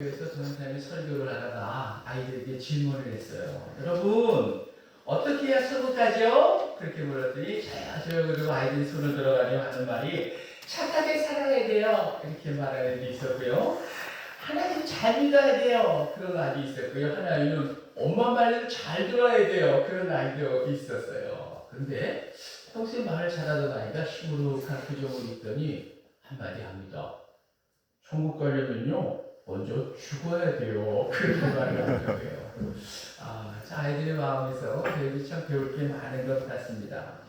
그래서 전사님이 설교를 하다가 아이들에게 질문을 했어요. 여러분 어떻게 해야 천국까지요? 그렇게 물었더니 자야져요 그리고 아이들이 손을 들어가려 하는 말이 착하게 살아야 돼요. 이렇게 말하는 애들이 있었고요. 하나님 잘 믿어야 돼요. 그런 아이도 있었고요. 하나님은 엄마 말을 잘 들어야 돼요. 그런 아이도 있었어요. 그런데 평소에 말을 잘하던 아이가 시무룩한 표정을 있더니 한마디 합니다. 천국 가려면요. 먼저 죽어야 돼요. 그렇게 말을 하더라고요. 아, 자, 아이들의 마음에서 그래도 참 배울 게 많은 것 같습니다.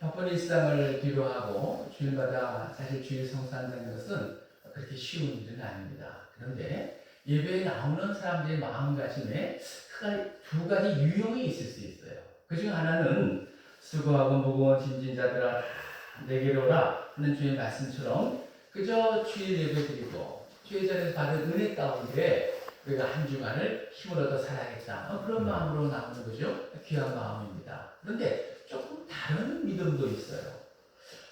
바쁜 일상을 뒤로하고 주일마다 사실 주일 성사한다는 것은 그렇게 쉬운 일은 아닙니다. 그런데 예배에 나오는 사람들의 마음가짐에 두 가지 유형이 있을 수 있어요. 그 중 하나는 수고하고 무거운 짐진자들아 내게로 오라 하는 주의 말씀처럼 그저 주일 예배 드리고 주의 자리에서 받은 은혜 가운데 우리가 한 주간을 힘을 얻어 살아야겠다. 어, 그런 마음으로 나오는 거죠. 귀한 마음입니다. 그런데 조금 다른 믿음도 있어요.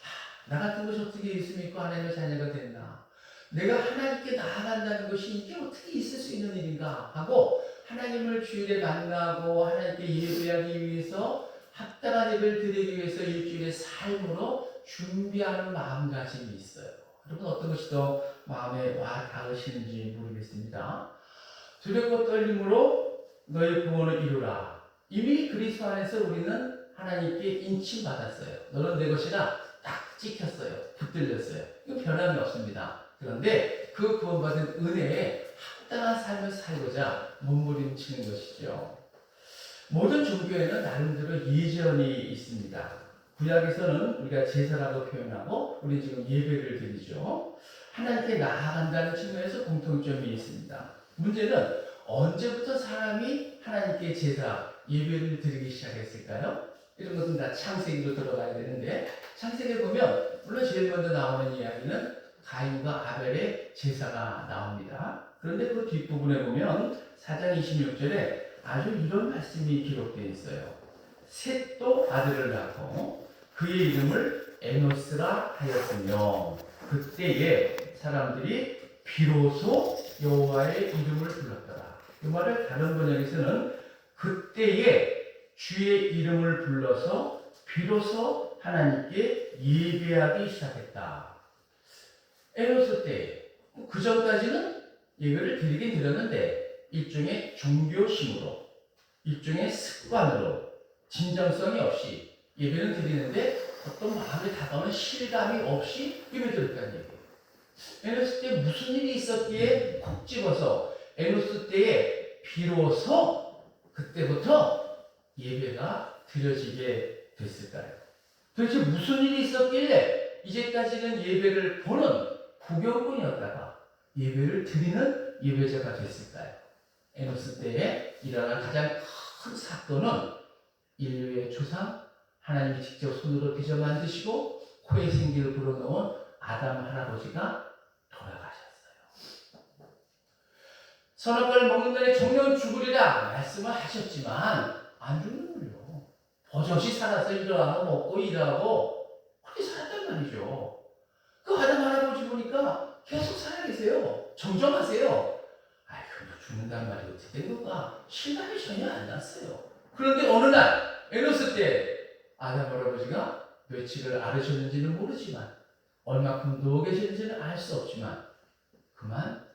하, 나 같은 것이 어떻게 예수 믿고 하나님의 자녀가 됐나? 내가 하나님께 나아간다는 것이 이게 어떻게 있을 수 있는 일인가? 하고 하나님을 주일에 만나고 하나님께 예배하기 위해서 합당한 예배를 드리기 위해서 일주일의 삶으로 준비하는 마음가짐이 있어요. 여러분 어떤 것이 더 마음에 와 닿으시는지 모르겠습니다. 두렵고 떨림으로 너의 구원을 이루라. 이미 그리스도 안에서 우리는 하나님께 인침받았어요. 너는 내 것이라 딱 찍혔어요. 붙들렸어요. 이거 변함이 없습니다. 그런데 그 구원받은 은혜에 합당한 삶을 살고자 몸부림치는 것이죠. 모든 종교에는 나름대로 예전이 있습니다. 구약에서는 우리가 제사라고 표현하고 우리 지금 예배를 드리죠. 하나님께 나아간다는 측면에서 공통점이 있습니다. 문제는 언제부터 사람이 하나님께 제사, 예배를 드리기 시작했을까요? 이런 것은 다 창세기로 들어가야 되는데 창세기에 보면 물론 제일 먼저 나오는 이야기는 가인과 아벨의 제사가 나옵니다. 그런데 그 뒷부분에 보면 4장 26절에 아주 이런 말씀이 기록되어 있어요. 셋도 아들을 낳고 그의 이름을 에노스라 하였으며 그때에 사람들이 비로소 여호와의 이름을 불렀더라. 이 말을 다른 번역에서는 그때에 주의 이름을 불러서 비로소 하나님께 예배하기 시작했다. 에노스 때, 그 전까지는 예배를 드리긴 드렸는데, 일종의 종교심으로, 일종의 습관으로, 진정성이 없이 예배는 드리는데, 어떤 마음에 다가오는 실감이 없이 예배 드렸다는 얘기예요. 에노스 때 무슨 일이 있었기에 콕 집어서 에노스 때에 비로소 그때부터 예배가 드려지게 됐을까요? 도대체 무슨 일이 있었길래 이제까지는 예배를 보는 구경꾼이었다가 예배를 드리는 예배자가 됐을까요? 에노스 때에 일어난 가장 큰 사건은 인류의 조상 하나님이 직접 손으로 빚어 만드시고 코에 생기를 불어넣은 아담 할아버지가 돌아가셨어요. 선악과를 먹는 날에 정령 죽으리라 말씀을 하셨지만 안 죽는군요. 버젓이 살아서 일어나고 먹고 일하고 그렇게 살았단 말이죠. 그 아담 할아버지 보니까 계속 살아계세요. 정정하세요. 아이고 뭐 죽는단 말이 어떻게 된 건가 실감이 전혀 안 났어요. 그런데 어느 날 에노스 때 아담 할아버지가 며칠을 앓으셨는지는 모르지만 얼마큼 누워 계시는지는 알 수 없지만 그만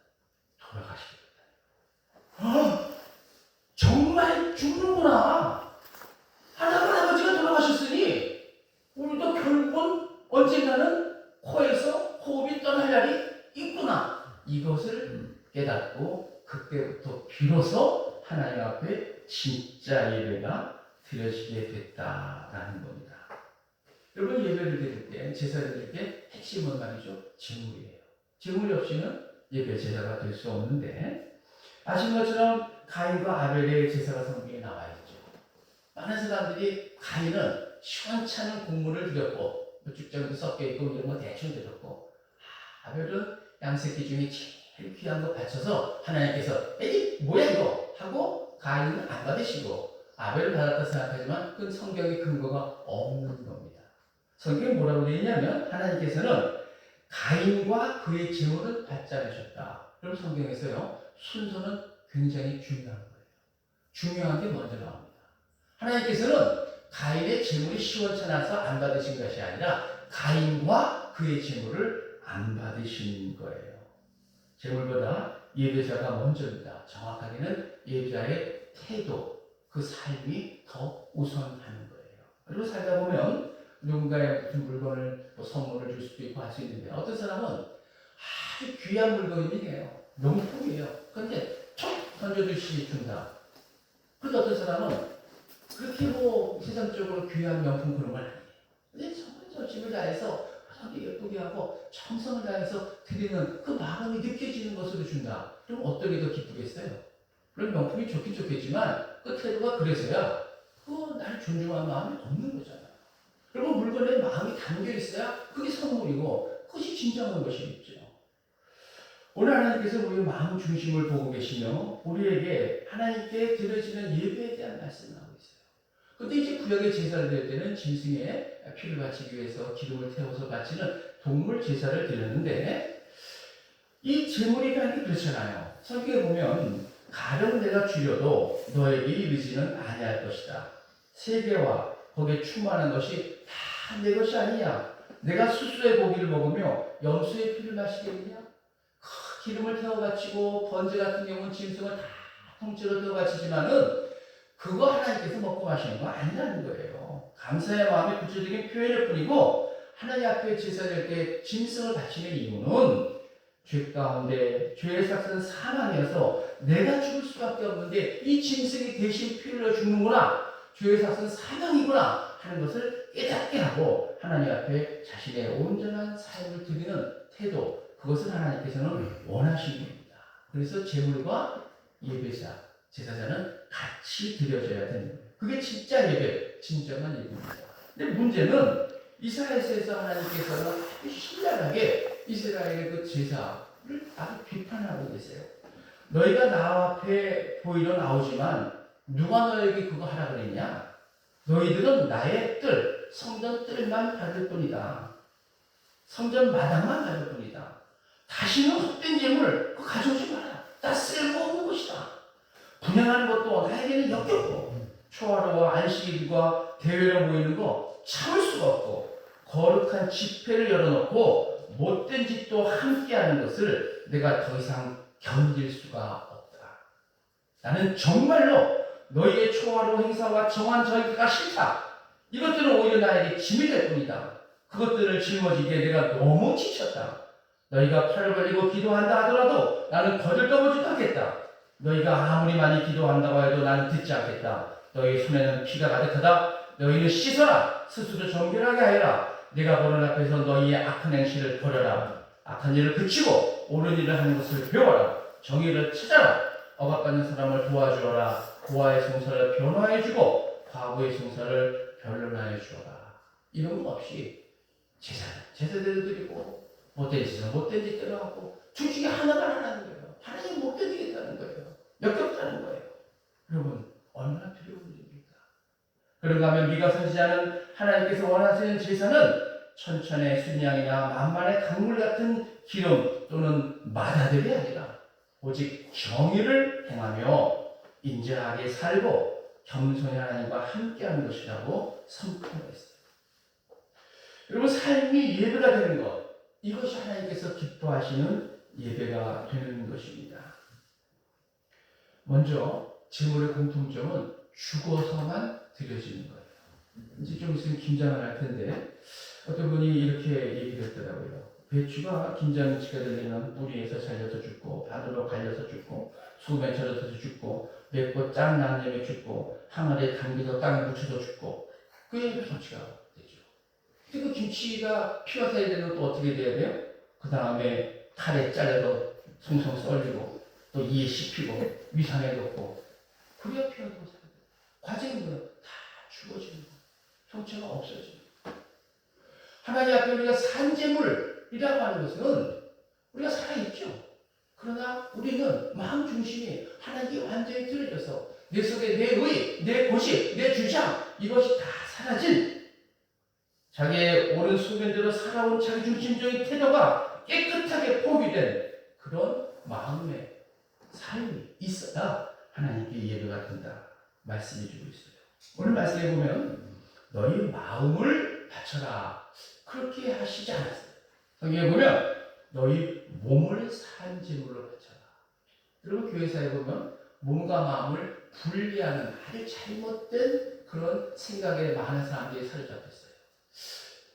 돌아가시게 정말 죽는구나. 하나님 할아버지가 돌아가셨으니 우리도 결국은 언젠가는 코에서 호흡이 떠날 날이 있구나. 이것을 깨닫고 그때부터 비로소 하나님 앞에 진짜 예배가 드려지게 됐다라는 겁니다. 여러분 예배를 드릴 때 제사를 드릴 때 핵심은 말이죠 제물이에요. 제물이 없이는 예배 제사가 될 수 없는데 아시는 것처럼 가인과 아벨의 제사가 성경에 나와 있죠. 많은 사람들이 가인은 시원찮은 국물을 드렸고 육정도 섞여 있고 이런 거 대충 드렸고 아, 아벨은 양새끼 중에 제일 귀한 거 바쳐서 하나님께서 에이 뭐야 이거 하고 가인은 안 받으시고 아벨을 받았다 생각하지만 그건 성경의 근거가 없는 겁니다. 성경에 뭐라고 되어 있냐면 하나님께서는 가인과 그의 제물을 받지 않으셨다. 그럼 성경에서요 순서는 굉장히 중요한 거예요. 중요한 게 먼저 나옵니다. 하나님께서는 가인의 재물이 시원찮아서 안 받으신 것이 아니라 가인과 그의 재물을 안 받으신 거예요. 재물보다 예배자가 먼저입니다. 정확하게는 예배자의 태도, 그 삶이 더 우선하는 거예요. 그리고 살다 보면 누군가의 무슨 물건을 뭐 선물을 줄 수도 있고 할 수 있는데 어떤 사람은 아주 귀한 물건이에요. 명품이에요. 근데 툭 던져주시 준다. 근데 어떤 사람은 그렇게 뭐 세상적으로 귀한 명품 그런 걸 아니에요. 근데 정말 열심을 다해서 아주 예쁘게 하고 정성을 다해서 드리는 그 마음이 느껴지는 것으로 준다. 그럼 어떻게 더 기쁘겠어요? 그런 명품이 좋긴 좋겠지만 그 태도가 그래서야 그거 날 존중하는 마음이 없는 거잖아요. 그리고 물건에 마음이 담겨 있어야 그게 선물이고 그것이 진정한 것이겠죠. 오늘 하나님께서 우리의 마음 중심을 보고 계시며 우리에게 하나님께 드려지는 예배에 대한 말씀을 하고 있어요. 근데 이제 구약의 제사를 드릴 때는 짐승의 피를 바치기 위해서 기름을 태워서 바치는 동물 제사를 드렸는데 이 제물이라는 게 그렇잖아요. 성경에 보면 가령 내가 주려도 너에게 이르지는 아니할 것이다. 세계와 거기에 충만한 것이 다 내 것이 아니냐. 내가 수수의 고기를 먹으며 염소의 피를 마시겠느냐. 크, 기름을 태워 바치고 번제 같은 경우는 짐승을 다 통째로 태워 바치지만은 그거 하나님께서 먹고 마시는 거 아니라는 거예요. 감사의 마음의 구체적인 표현일 뿐이고 하나님 앞에 제사될 때 짐승을 바치는 이유는 죄 가운데 죄의 삭은 사망이어서 내가 죽을 수밖에 없는데 이 짐승이 대신 피를 흘려 죽는구나 죄의 삭은 사망이구나 하는 것을 깨닫게 하고 하나님 앞에 자신의 온전한 삶을 드리는 태도 그것을 하나님께서는 원하시는 겁니다. 그래서 제물과 예배자 제사자는 같이 드려져야 되는 거예요. 그게 진짜 예배, 진정한 예배입니다. 근데 문제는 이스라엘에서 하나님께서는 신랄하게 이스라엘의 그 제사를 아주 비판하고 계세요. 너희가 나 앞에 보이러 나오지만 누가 너에게 그거 하라 그랬냐? 너희들은 나의 뜰, 성전 뜰만 받을 뿐이다. 성전 마당만 받을 뿐이다. 다시는 헛된 재물 그거 가져오지 마라. 나 쓸모 없는 것이다. 분양하는 것도 나에게는 역겹고 초하루와 안식일과 대회로 모이는 거 참을 수가 없고 거룩한 집회를 열어놓고 못된 짓도 함께하는 것을 내가 더 이상 견딜 수가 없다. 나는 정말로 너희의 초하루 행사와 정한 절기가 싫다. 이것들은 오히려 나에게 짐이 될 뿐이다. 그것들을 짊어지기에 내가 너무 지쳤다. 너희가 팔을 벌리고 기도한다 하더라도 나는 거들떠보지도 않겠다. 너희가 아무리 많이 기도한다고 해도 나는 듣지 않겠다. 너희 손에는 피가 가득하다. 너희는 씻어라. 스스로 정결하게 하여라. 내가 보는 앞에서 너희의 악한 행실을 버려라. 악한 일을 그치고 옳은 일을 하는 것을 배워라. 정의를 찾아라. 억압받는 사람을 도와주어라. 고아의 송사를 변화해주고 과부의 송사를 변론하여 주어라. 이런 것 없이 제사, 제사대로 드리고 못된 짓은 못된 짓대로 하고 둘 중에 하나가 하라는 거예요. 하나님 못 견디겠다는 거예요. 역겹다는 거예요. 여러분 얼마나 두려운 일입니까? 그런가 하면 미가 선지자는 하나님께서 원하시는 제사는 천천의 순양이나 만만의 강물 같은 기름 또는 마다들이 아니라 오직 정의를 행하며 인자하게 살고 겸손히 하나님과 함께하는 것이라고 선포했어요. 여러분 삶이 예배가 되는 것 이것이 하나님께서 기뻐하시는 예배가 되는 것입니다. 먼저 제물의 공통점은 죽어서만 드려지는 거예요. 이제 좀 있으면 김장을 할 텐데 어떤 분이 이렇게 얘기를 했더라고요. 배추가 김장치가 되려면 뿌리에서 잘려서 죽고 바늘로 갈려서 죽고 수금에 절여서 죽고 맵고 짠 양념에 죽고 항아리에 담겨서 땅에 묻혀서 죽고 그게 김치가 되죠. 근데 그 김치가 피가 사야 되는 또 어떻게 돼야 돼요? 그 다음에 칼에 잘라서 송송 썰리고 또 이에 씹히고 위상에 넣고 그래야 피가 더 사야 돼요. 과정은 뭐예요? 다 죽어지는 거예요. 형체가 없어지는 거예요. 하나님 앞에 우리가 산재물이라고 하는 것은 우리가 살아있죠. 그러나 우리는 마음 중심이 하나님께 완전히 틀어져서 내 속에 내 의, 내 고식, 내 주장 이것이 다 사라진 자기의 옳은 수면대로 살아온 자기 중심적인 태도가 깨끗하게 포기된 그런 마음의 삶이 있어야 하나님께 예배가 된다 말씀해 주고 있어요. 오늘 말씀해 보면 너희 마음을 바쳐라 그렇게 하시지 않았어요. 성경에 보면 너희 몸을 산 제물로 바쳐라. 여러분 교회사에 보면 몸과 마음을 분리하는 아주 잘못된 그런 생각에 많은 사람들이 사로잡혀 있어요.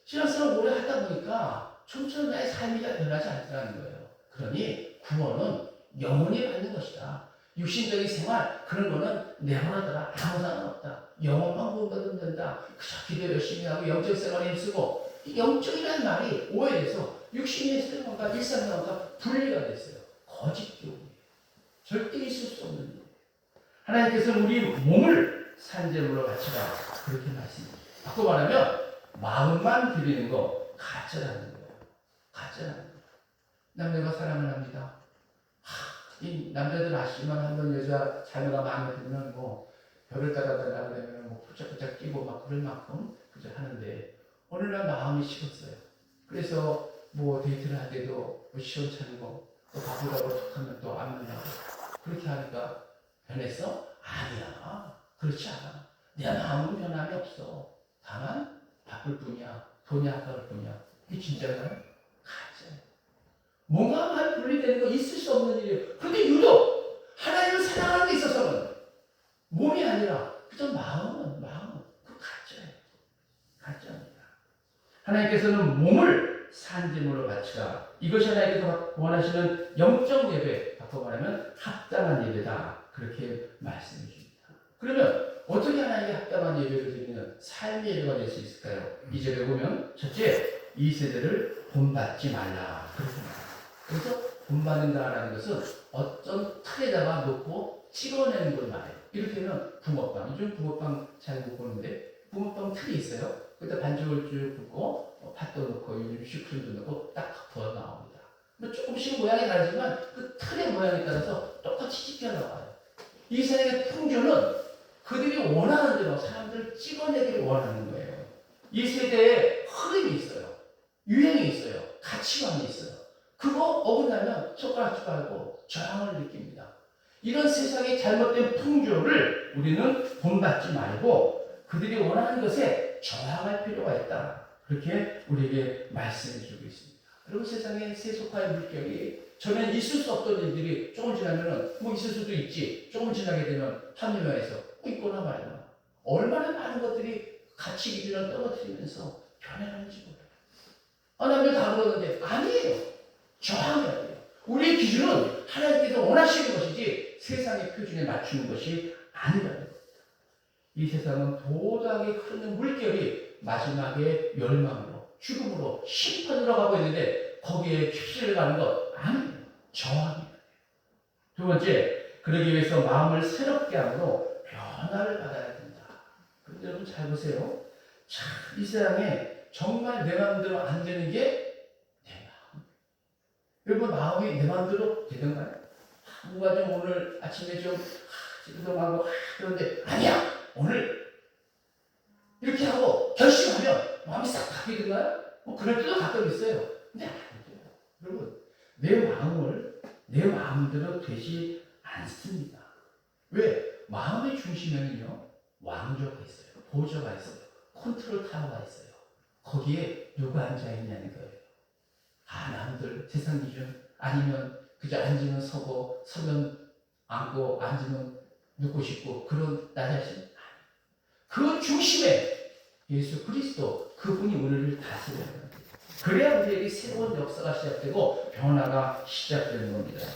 신앙생활 오래 하다 보니까 좀처럼 나의 삶이 다 변하지 않더라는 거예요. 그러니 구원은 영원히 받는 것이다. 육신적인 생활 그런 거는 내버려둬라 아무 상관없다. 영원만 구원받으면 된다. 그저 기도 열심히 하고 영적 생활에 힘쓰고 이 영적이라는 말이 오해돼서 육신의 생활과 일상생활과 분리가 됐어요. 거짓 교훈이에요. 절대 있을 수 없는 일. 하나님께서는 우리 몸을 산재물로 바치라 그렇게 말씀합니다. 바꿔 말하면 마음만 드리는 거 가짜라는 거예요. 가짜라는 거예요. 남자가 사랑을 합니다. 하, 이 남자들 아시지만 한번 여자 자녀가 마음에 들면 뭐 별을 따라달라 그러면 뭐 푸짝푸짝 뛰고 막 그럴 만큼 그저 하는데 어느 날 마음이 식었어요. 그래서 뭐 데이트를 할 때도 뭐 시원찮은 거, 또 바쁘다고 툭하면 또 안 만나고 그렇게 하니까 변했어? 아니야. 그렇지 않아. 내 마음은 변함이 없어. 다만 바쁠 뿐이야. 돈이 아까울 뿐이야. 이게 진짜가요? 가짜예요. 뭔가 말 분리되는 거 있을 수 없는 일이에요. 그런데 유독 하나님을 사랑하는 데 있어서는 몸이 아니라 그저 마음은 마음은 그 가짜예요. 가짜입니다. 하나님께서는 몸을 산재물로 바치라. 이것이 하나님께서 원하시는 영적 예배, 바꿔 말하면 합당한 예배다. 그렇게 말씀해 줍니다. 그러면 어떻게 하나님께 합당한 예배를 드리는 삶의 예배가 될 수 있을까요? 이 절에 보면 첫째, 이 세대를 본받지 말라. 그래서 본받는다라는 것은 어떤 틀에다가 놓고 찍어내는 걸 말해요. 이를테면 붕어빵. 요즘 붕어빵 잘 못 보는데 붕어빵 틀이 있어요. 그때 반죽을 쭉 붓고 어, 팥도 넣고 요즘 슈크림도 넣고 딱 부어 나옵니다. 뭐 조금씩 모양이 다르지만 그 틀의 모양에 따라서 똑같이 찍혀 나와요. 이 세상의 풍조는 그들이 원하는 대로 사람들을 찍어내기를 원하는 거예요. 이 세대에 흐름이 있어요. 유행이 있어요. 가치관이 있어요. 그거 어긋나면 손가락 빨고 저항을 느낍니다. 이런 세상의 잘못된 풍조를 우리는 본받지 말고 그들이 원하는 것에 저항할 필요가 있다. 그렇게 우리에게 말씀해 주고 있습니다. 여러분 세상에 세속화의 물결이 전엔 있을 수 없던 일들이 조금 지나면은 뭐 있을 수도 있지. 조금 지나게 되면 한류화에서 뭐 있거나 말거나 얼마나 많은 것들이 가치 기준을 떨어뜨리면서 변해가는지 몰라요. 아, 남들 다 그러는데 아니에요. 저항해야 돼요. 우리의 기준은 하나님께서 원하시는 것이지 세상의 표준에 맞추는 것이 아니라는 겁니다. 이 세상은 도당이 흐르는 물결이 마지막에 멸망으로, 죽음으로, 심판으로 가고 있는데 거기에 휩쓸려 가는 것 아니에요. 저항이에요. 두 번째, 그러기 위해서 마음을 새롭게 함으로 변화를 받아야 된다. 근데 여러분 잘 보세요. 참, 이 세상에 정말 내 마음대로 안 되는 게 내 마음. 여러분 마음이 내 마음대로 되던가요? 아, 누가 좀 오늘 아침에 좀 아, 지금하고 그런데 아니야 오늘 이렇게 하고 결심하면 마음이 싹 바뀌던가요? 뭐 그럴 때도 가끔 있어요. 근데 아니에요. 여러분 내 마음을 내 마음대로 되지 않습니다. 왜? 마음의 중심에는요 왕조가 있어요. 보좌가 있어요. 컨트롤 타워가 있어요. 거기에 누가 앉아 있냐는 거예요. 아, 남들 세상 기준 아니면 그저 앉으면 서고 서면 앉고 앉으면 눕고 싶고 그런 나 자신 그 중심에 예수 그리스도 그분이 우리를 합니다. 그래야 우리에게 새로운 역사가 시작되고 변화가 시작되는 겁니다.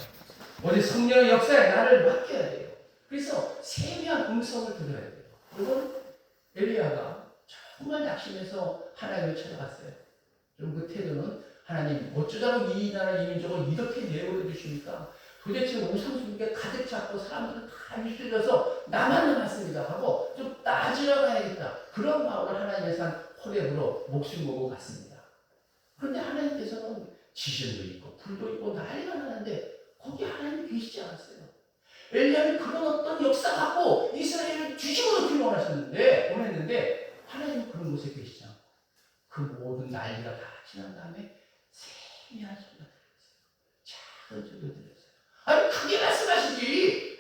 어디 성령의 역사에 나를 맡겨야 돼요. 그래서 세미한 음성을 들어야 돼요. 그건 엘리야가 정말 낙심해서 하나님을 찾아갔어요. 좀그 태도는 하나님 어쩌자고 이 나라 이민족을 이렇게 내버려 두십니까? 도대체 우상숭배 가득 잡고 사람들은 다 휩쓸려서 나만 남았습니다 하고 좀 따지러 가야겠다. 그런 마음을 하나님의 산 호랩으로 목숨 걸고 갔습니다. 그런데 하나님께서는 지진도 있고 불도 있고 난리가 나는데 거기 하나님 계시지 않았어요. 엘리야는 그런 어떤 역사 갖고 이스라엘을 뒤집어 놓기를 원하셨는데 원했는데 하나님은 그런 곳에 않고 그 모든 난리가 다 지난 다음에 세미한 소리가. 작은 소리가 들렸어요. 아니 크게 말씀하시지.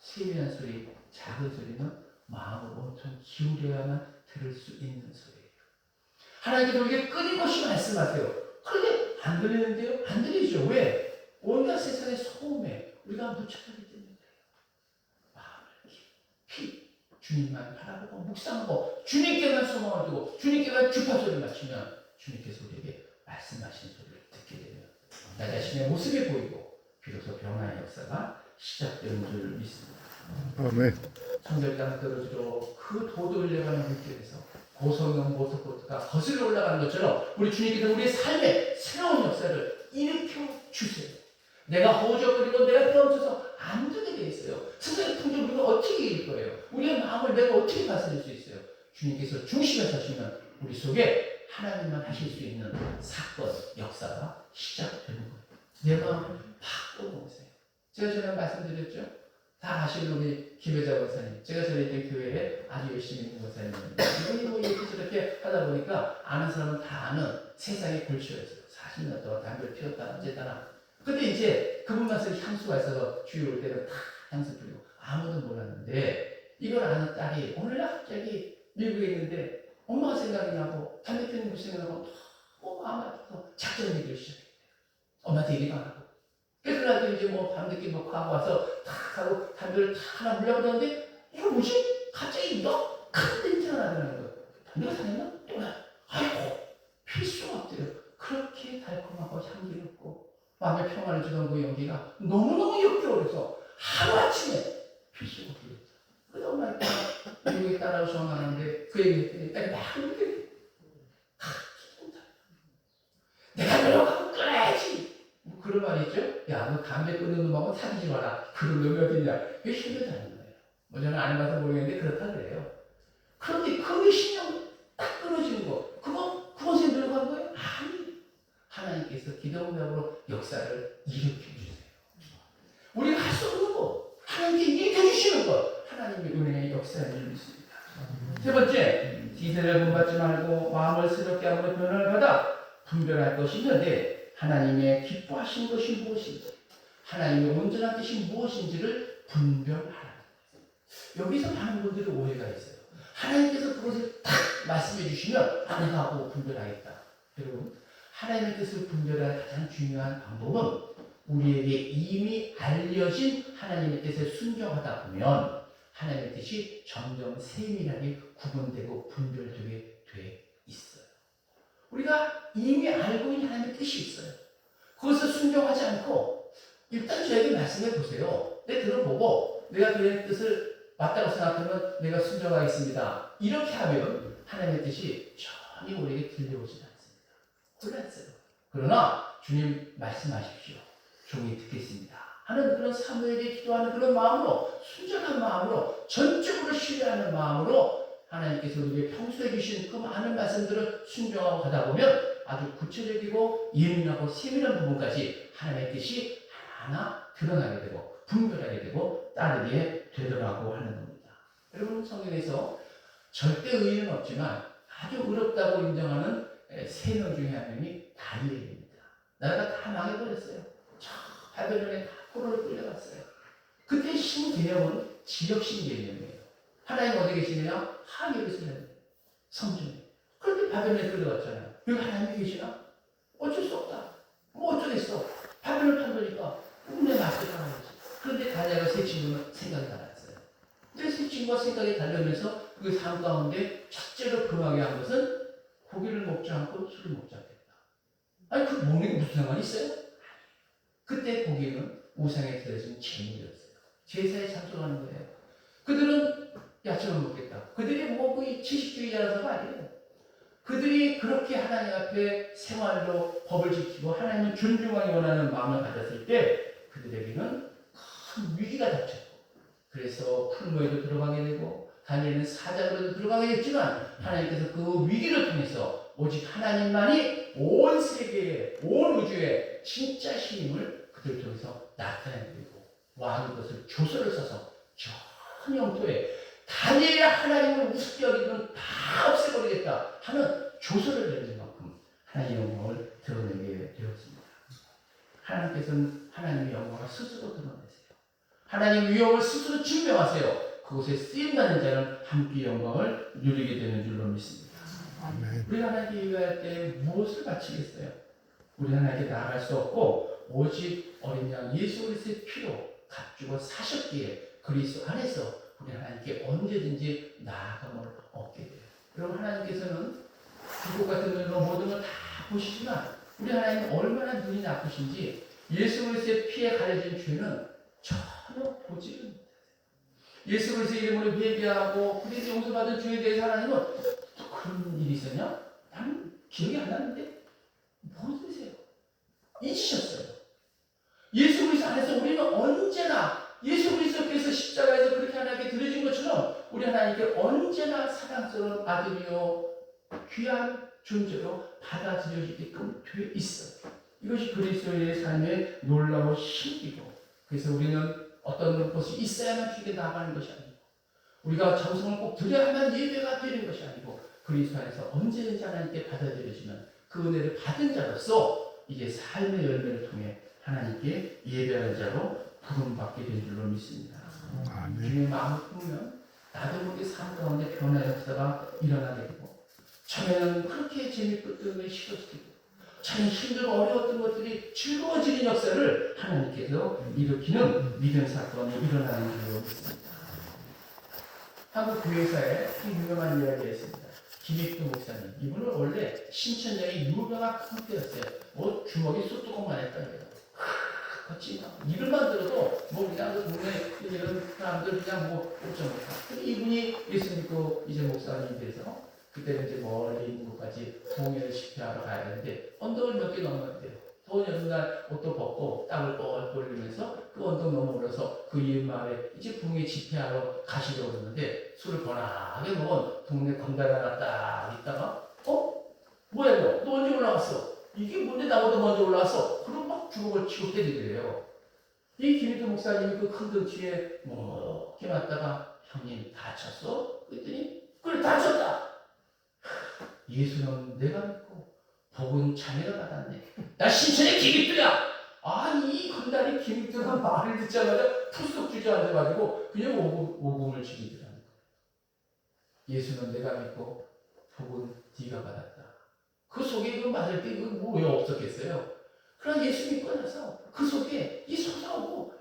세미한 소리, 작은 소리는 마음을 엄청 기울여야만 들을 수 있는 소리예요. 하나님께서 우리에게 끊임없이 말씀하세요. 그런데 안 들리는데요? 안 들리죠. 왜? 온갖 세상의 소음에 우리가 묻혀가기 때문에 마음을 깊이 주님만 바라보고 묵상하고 주님께만 소망을 두고 주님께만 주파수를 맞추면 주님께서 우리에게 말씀하신 소리를 듣게 되면 나 자신의 모습이 보이고 비로소 변화의 역사가 시작되는 줄 믿습니다. 아멘. 성결당 떨어지러 그 도도 흘려가는 물길에서 고성형 모터보트가 거슬러 올라가는 것처럼 우리 주님께서 우리의 삶에 새로운 역사를 일으켜 주세요. 내가 허우적거리고 내가 떨어져서 안 되게 돼 있어요. 세상의 풍경 우리가 어떻게 이길 거예요? 우리의 마음을 내가 어떻게 다스릴 수 있어요? 주님께서 중심에 서시면 우리 속에 하나님만 하실 수 있는 사건, 역사가 시작되는 거예요. 내 마음을 바꿔보세요. 제가 전에 말씀드렸죠? 다 아시는 우리 김혜자 권사님. 제가 전에 있던 교회에 아주 열심히 있는 권사님입니다. 이분이 뭐 이렇게 저렇게 하다 보니까 아는 사람은 다 아는 세상의 골치였어요. 40년 동안 담배를 피웠다, 어쨌다나. 근데 이제 그분만 쓴 향수가 있어서 주요 올 때는 다 향수 뿌리고 아무도 몰랐는데 이걸 아는 딸이 오늘날 갑자기 미국에 있는데 엄마가 생각이 나고 담배 피우는 거 생각나고 너무 마음 아파서 작전 얘기를 시작했대요. 엄마한테 얘기도 안 하고. 그래서 나도 이제 뭐 밤늦게 먹고 하고 와서 탁 하고 담배를 탁 하나 물려고 그러는데 이거 뭐지? 갑자기 너큰 냄새가 나더라는 거예요. 담배가 상했나? 또 나. 아이고 필 수가 없대요. 그렇게 달콤하고 향기롭고 마음의 평안을 주던 그 연기가 너무너무 역겨워서 하루아침에 필 수가 없대요. 그래서 엄마가 미국에 따라서 전화하는데 그 얘기 딸이 막 진짜. 내가 노력하고 끊어야지. 뭐 그런 말이 있죠? 야, 너 담배 끊는 놈하고 사귀지 마라. 그런 놈이 어딨냐. 이게 힘들다는 거예요. 뭐 저는 안 해봐서 모르겠는데 그렇다 그래요. 그런데 그 신령 딱 끊어지는 거. 그거, 그것에 들어간 거예요? 아니. 하나님께서 기도응답으로 역사를 일으켜주세요. 우리가 할 수 없는 거. 하나님께 일으켜주시는 거. 하나님의 은혜의 역사를 믿습니다. 세 번째, 기세를 본받지 말고 마음을 새롭게 함으로 변화를 받아 분별할 것이 있는데 하나님의 기뻐하신 것이 무엇인지 하나님의 온전한 뜻이 무엇인지를 분별하라. 여기서 많은 분들이 오해가 있어요. 하나님께서 그것을 딱 말씀해 주시면 하고 분별하겠다. 여러분 하나님의 뜻을 분별할 가장 중요한 방법은 우리에게 이미 알려진 하나님의 뜻에 순종하다 보면 하나님의 뜻이 점점 세밀하게 구분되고 분별되게 돼 있어요. 우리가 이미 알고 있는 하나님의 뜻이 있어요. 그것을 순종하지 않고 일단 저에게 말씀해 보세요. 내 들어보고 내가 그의 뜻을 맞다고 생각하면 내가 순종하겠습니다. 이렇게 하면 하나님의 뜻이 전혀 우리에게 들려오지 않습니다. 혼란스러워. 그러나 주님 말씀하십시오. 종이 듣겠습니다. 하는 그런 사무에게 기도하는 그런 마음으로 순전한 마음으로 전적으로 신뢰하는 마음으로 하나님께서 우리에게 평소에 주신 그 많은 말씀들을 순종하고 가다 보면 아주 구체적이고 예민하고 세밀한 부분까지 하나님의 뜻이 하나하나 드러나게 되고 분별하게 되고 따르게 되더라고 하는 겁니다. 여러분 성경에서 절대 의의는 없지만 아주 어렵다고 인정하는 세 명 중에 한 명이 다니엘입니다. 나라가 다 망해버렸어요. 저 바벨론에 다 포로를 끌려갔어요. 그때 신 개념은 지역신 개념이에요. 하나님 어디 계시냐? 하늘에서는 성전에. 그런데 바벨론에 끌려갔잖아요. 여기 하나님이 계시나? 어쩔 수 없다. 뭐 어쩌겠어. 바벨론 판도니까 꿈에 맞게 살아야지. 그런데 다니엘과 세 친구는 생각이 달랐어요. 근데 세 친구가 생각이 다르면서 그 삶 가운데 첫째로 금하게 한 것은 고기를 먹지 않고 술을 먹지 않겠다. 아니 그 먹는 게 무슨 상관이 있어요? 그때 고기는 우상에 들어진 재물이었어요. 제사에 참석하는 거예요. 그들은 야채를 먹겠다. 그들이 뭐그 지식주의자라서가 아니에요. 그들이 그렇게 하나님 앞에 생활로 법을 지키고 하나님을 존중하기 원하는 마음을 가졌을 때 그들에게는 큰 위기가 닥쳤고 그래서 풀무에도 들어가게 되고 다니엘은 사자로도 들어가게 됐지만 하나님께서 그 위기를 통해서 오직 하나님만이 온 세계에 온 우주에 진짜 신임을 그들 통해서 나타내드리고 왕이 그것을 조서를 써서 전 영토에 다니엘의 하나님을 우습게 여기면 다 없애버리겠다 하는 조서를 내는 만큼 하나님의 영광을 드러내게 되었습니다. 하나님께서는 하나님의 영광을 스스로 드러내세요. 하나님의 위엄을 스스로 증명하세요. 그곳에 쓰임받는 자는 함께 영광을 누리게 되는 줄로 믿습니다. 아멘. 우리 하나님께 예배할 때 무엇을 바치겠어요? 우리 하나님께 나아갈 수 없고 오직 어린 양 예수 그리스도의 피로 값주고 사셨기에 그리스도 안에서 우리 하나님께 언제든지 나아감을 얻게 돼요. 여러분 하나님께서는 불꽃 같은 눈으로 모든 걸 다 보시지만 우리 하나님은 얼마나 눈이 나쁘신지 예수 그리스도의 피에 가려진 죄는 전혀 보지를. 예수 그리스도의 이름으로 예비하고 그래서 용서받은 죄에 대해서 하나님은 또 그런 일이 있었냐? 나는 기억이 안 나는데 모르세요. 잊으셨어요. 안에서 우리는 언제나 예수 그리스도께서 십자가에서 그렇게 하나님께 드려진 것처럼 우리 하나님께 언제나 사랑스러운 아들이요 귀한 존재로 받아들여지게끔 되어 있어요. 이것이 그리스도의 삶의 놀라운 신기고 그래서 우리는 어떤 것이 있어야만 주게 나가는 것이 아니고 우리가 정성을 꼭 드려야만 예배가 되는 것이 아니고 그리스도 안에서 언제든지 하나님께 받아들여지면 그 은혜를 받은 자로서 이제 삶의 열매를 통해 하나님께 예배하는 자로 부름받게 된 줄로 믿습니다. 아멘. 주님의 마음을 품으면 나도 모르게 삶 가운데 변화의 역사가 일어나게 되고 처음에는 그렇게 재밌고 게 싫었고 참 힘들고 어려웠던 것들이 즐거워지는 역사를 하나님께서 일으키는 믿음 사건이 일어나는 줄로 믿습니다. 한국 교회사에 한 유명한 이야기가 있습니다. 김익두 목사님. 이분은 원래 신천장의 유명한 큰태였어요. 뭐 주먹이 쑥뚜껑만 했다는 거예요. 그렇지. 이름만 들어도 뭐 그냥 그 동네 이런 사람들 그냥 뭐 못하. 근데 이분이 예수 믿고 이제 목사님이 돼서 그때는 이제 멀리 있는 곳까지 동해를 집회하러 가야 되는데 언덕을 몇 개 넘었대요. 더운 여름날 옷도 벗고 땀을 뻘뻘 흘리면서 그 언덕 넘어 올라서 그 이웃 마을에 이제 동해 집회하러 가시려고 그러는데 술을 번하게 먹은 동네 건달 하나 딱 있다가 어? 뭐야 이거? 너 언제 올라갔어? 이게 뭔데 나보다 먼저 올라왔어? 그럼 막 주먹을 치고 때리더래요. 이 김희도 목사님이 그큰 덩치에 뭐 이렇게 맞다가 형님 다쳤어? 그랬더니 그래 다쳤다. 예수는 내가 믿고 복은 자네가 받았네. 나 신천의 김익두야. 아니 이 건달이 김익두가 말을 듣자마자 푸석 주저앉아가지고 그냥 오금, 오금을 지기더라는 거예요. 예수는 내가 믿고 복은 네가 받았다. 그 속에 그 맞을 때 그거 뭐왜 없었겠어요? 그러나 예수 믿고 나서 그 속에 이 솟아오고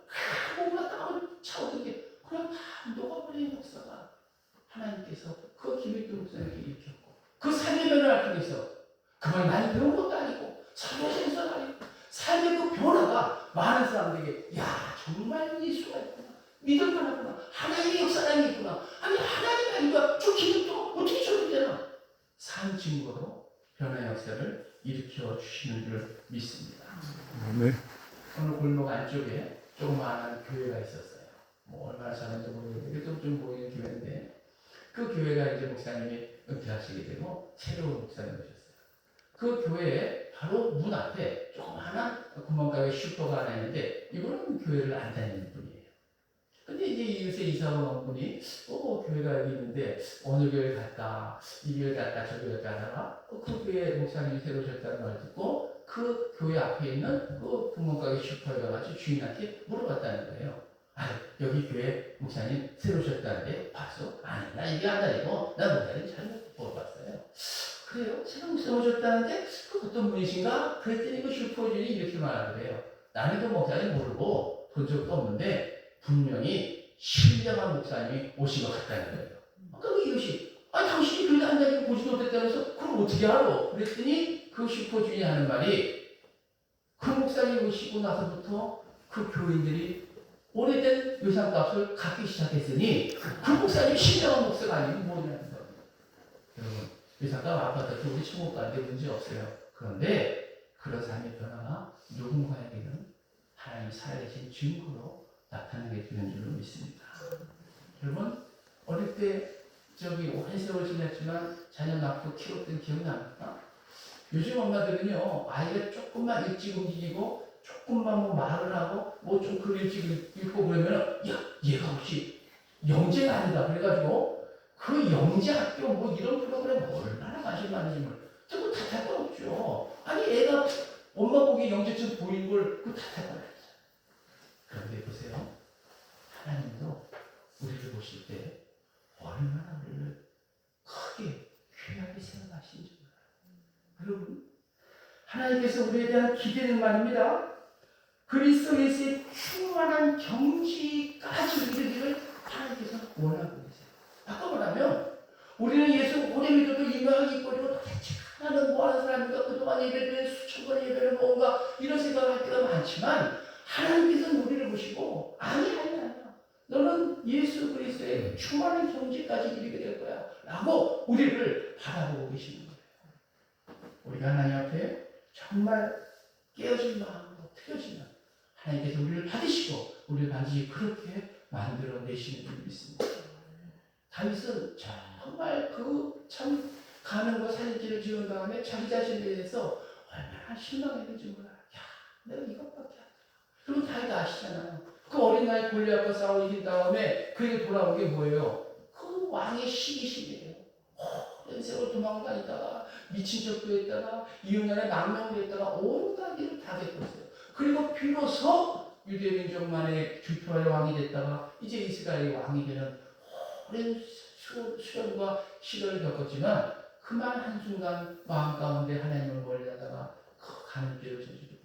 뭔가 땀을 차오던 게 그냥 다 녹아버리는 역사가 하나님께서 그 김익두 목사님에게 일으켰고 그 삶의 변화를 통해서 그걸 많이 배운 것도 아니고 사도행전도 아니고 삶의 그 변화가 많은 사람들에게 야 정말 예수가 있구나. 믿을 만하구나. 하나님의 역사라는 게 있구나. 아니 하나님 아니까 저 기능도 어떻게 저렇게 되나? 산 증거로 변화 역사를 일으켜 주시는 줄 믿습니다. 아멘. 오늘 골목 안쪽에 조그마한 교회가 있었어요. 뭐 얼마나 잘하는지 모르겠는데 좀, 좀 보이는 교회인데 그 교회가 이제 목사님이 은퇴하시게 되고 새로운 목사님 오셨어요. 그 교회에 바로 문 앞에 조그마한 구멍가게 슈퍼가 하나 있는데 이분은 교회를 안 다니는 분 이제 이웃에 이사가 온 분이 어 교회가 여기 있는데 어느 교회 갈까 이 교회 갈까 저 교회 어, 그 교회 목사님이 새로 오셨다는 말 듣고 그 교회 앞에 있는 그 구멍가게 슈퍼에 가가지고 주인한테 물어봤다는 거예요. 아 여기 교회 목사님 새로 오셨다는데 봤어? 아니 나 이게 안 다니고 나 목사님 잘못 물어봤어요. 그래요? 새로 목사님 오셨다는데 그 어떤 분이신가? 그랬더니 그 슈퍼주인이 이렇게 말하더래요. 나는 그 목사님 모르고 본 적도 없는데 분명히 신령한 목사님이 오신 것 같다는 거예요. 그러니까 이것이 아니 당신이 교회 안 다니고 보지도 못했다면서 그럼 어떻게 알아? 그랬더니 그 슈퍼주인이 하는 말이 그 목사님 오시고 나서부터 그 교인들이 오래된 의상값을 갖기 시작했으니 그 목사님 신령한 목사가 아니면 뭐냐는 거예요. 여러분 의상값 아파트 우리 천국 가는데 문제 없어요. 그런데 그런 삶의 변화가 누군가에게는 하나님 살아계신 증거로 나타나게 되는 줄로 믿습니다. 여러분 어릴 때 저기 오랜 세월 지났지만 자녀 낳고 키웠던 기억 납니까? 요즘 엄마들은요 아이가 조금만 일찍 움직이고 조금만 뭐 말을 하고 뭐좀 글 일찍 읽고 그러면 야 얘가 혹시 영재가 아니다 그래가지고 그 영재 학교 뭐 이런 프로그램 얼마나 관심 많은지 몰라 저거 탓할 건 없죠 아니 애가 엄마 보기 영재처럼 보이는 걸그 탓할 건 없어요 그런데 우리를 보실 때 얼마나 우리를 크게 귀하게 생각하신 줄 알아요. 여러분, 하나님께서 우리에 대한 기대는 말입니다. 그리스도 예수의 충만한 경지까지 이르기를 하나님께서 원하고 계세요. 바꿔 말하면 우리는 예수 오래 믿어도 유명하게 있거리고 도대체 하나는 뭐하는 사람인가 그동안 예배를 수천 번 예배를 뭔가 이런 생각을 할 때가 많지만 하나님께서는 우리를 보시고 아니 아니 너는 예수 그리스도의 충만한 경지까지 이르게 될 거야 라고 우리를 바라보고 계시는 거예요 우리가 하나님 앞에 정말 깨어진 마음으로 트여지면 하나님께서 우리를 받으시고 우리를 반드시 그렇게 만들어내시는 줄 믿습니다 다윗은 정말 그 참 가는과 사진지를 지은 다음에 자기 자신에 대해서 얼마나 실망했는지 몰라. 야, 내가 이것밖에 안 돼. 그리고 다들 아시잖아요. 그 어린 나이 골리앗과 싸워 이긴 다음에 그에게 돌아온 게 뭐예요? 그 왕의. 오랜 세월 도망다니다가 미친 척도 했다가 이웃년에 망명도 했다가 온갖 일을 다 겪었어요. 그리고 비로소 유대 민족만의 주표의 왕이 됐다가 이제 이스라엘의 왕이 되는 오랜 수- 수련과 시련을 겪었지만 그만 한순간 마음 가운데 하나님을 멀리하다가 그 가는 죄를 저지르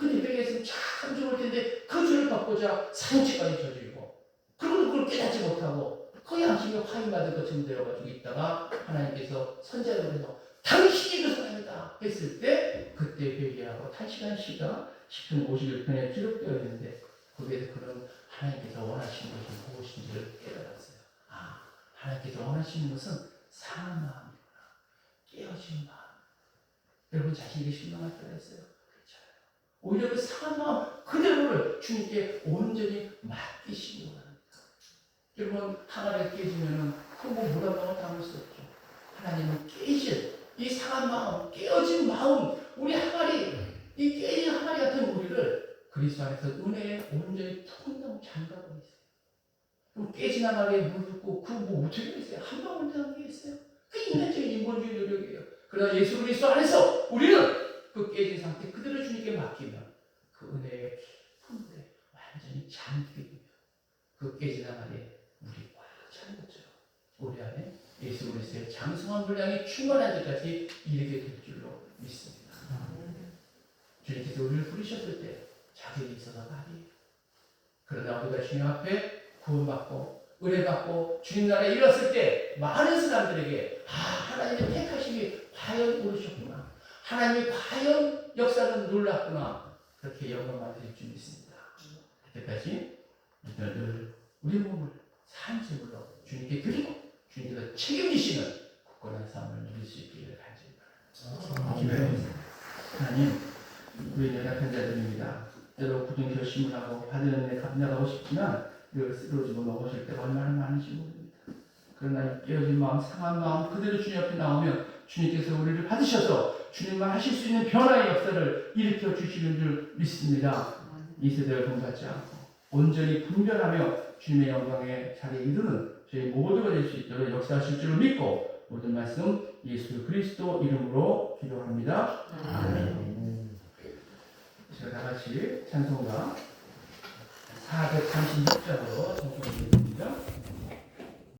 고 아, 근데 이백에서는 참 좋을 텐데 그 죄를 덮고자 사형죄까지 저지르고 그리고 그걸 깨닫지 못하고 그 양심이 화인받을 것처럼 되어가지고 있다가 하나님께서 선자를 해서 당신이 그 사람이다 했을 때 그때 회개하고 탄식한 시가 10편 51편에 기록되어 있는데 거기에서 그런 하나님께서 원하시는 것이 무엇인지를 깨달았어요. 아, 하나님께서 원하시는 것은 상한 마음이구나. 깨어진 마음. 여러분 자신에게 실망할 때가 있어요. 오히려 그 마음 그대로를 주님께 온전히 맡기시기 원합니다. 여러분 하나를 깨지면은 그뭐 무덤방을 담을 수 없죠. 하나님은 깨질 이 상한 마음, 깨어진 마음, 우리 항아리, 이 깨진 항아리 같은 우리를 그리스도 안에서 은혜에 온전히 통당 잠가고 있어요. 그럼 깨진 항아리에 물 붓고 그뭐 어떻게 있어요? 한 방울 되는 게 있어요? 그 인간적인 인본주의 노력이에요. 그러나 예수 그리스도 안에서 우리는 그 깨진 상태 그대로 주님께 맡기면 그 은혜의 물에 완전히 잠기게 되면 그 깨진 항아리에 물이 꽉 차는 것처럼 우리 안에 예수 그리스도의 장성한 분량이 충만한 데까지 이르게 될 줄로 믿습니다. 주님께서 우리를 부르셨을 때 자격이 있어서가 아니에요. 그러나 우리가 주님 앞에 구원받고 은혜받고 주님 나라에 이뤘을 때 많은 사람들에게 아 하나님의 택하심이 과연 오르셨구나. 하나님이 과연 역사는 놀랐구나. 그렇게 영광을 드릴 줄 믿습니다. 그때까지 우리가 늘 우리 몸을 산제물로 주님께 드리고 주님께서 책임지시는 굳건한 삶을 누릴 수 있기를 간절히 바랍니다. 아멘. 하나님, 우리 연약한 자들입니다. 때로 굳은 결심을 하고 받은 은혜 감당하고 싶지만 이걸 쓰러지고 넘어질 때가 얼마나 많은지 모릅니다. 그러나 깨어진 마음, 상한 마음 그대로 주님 앞에 나오면 주님께서 우리를 받으셔서 주님만 하실 수 있는 변화의 역사를 일으켜 주시는 줄 믿습니다. 이 세대를 본받지 않고 온전히 분별하며 주님의 영광의 자리에 이르는 저희 모두가 될 수 있도록 역사하실 줄 믿고 모든 말씀 예수 그리스도 이름으로 기도합니다. 아멘. 제가 다 같이 찬송가 436장으로 청송해 드립니다.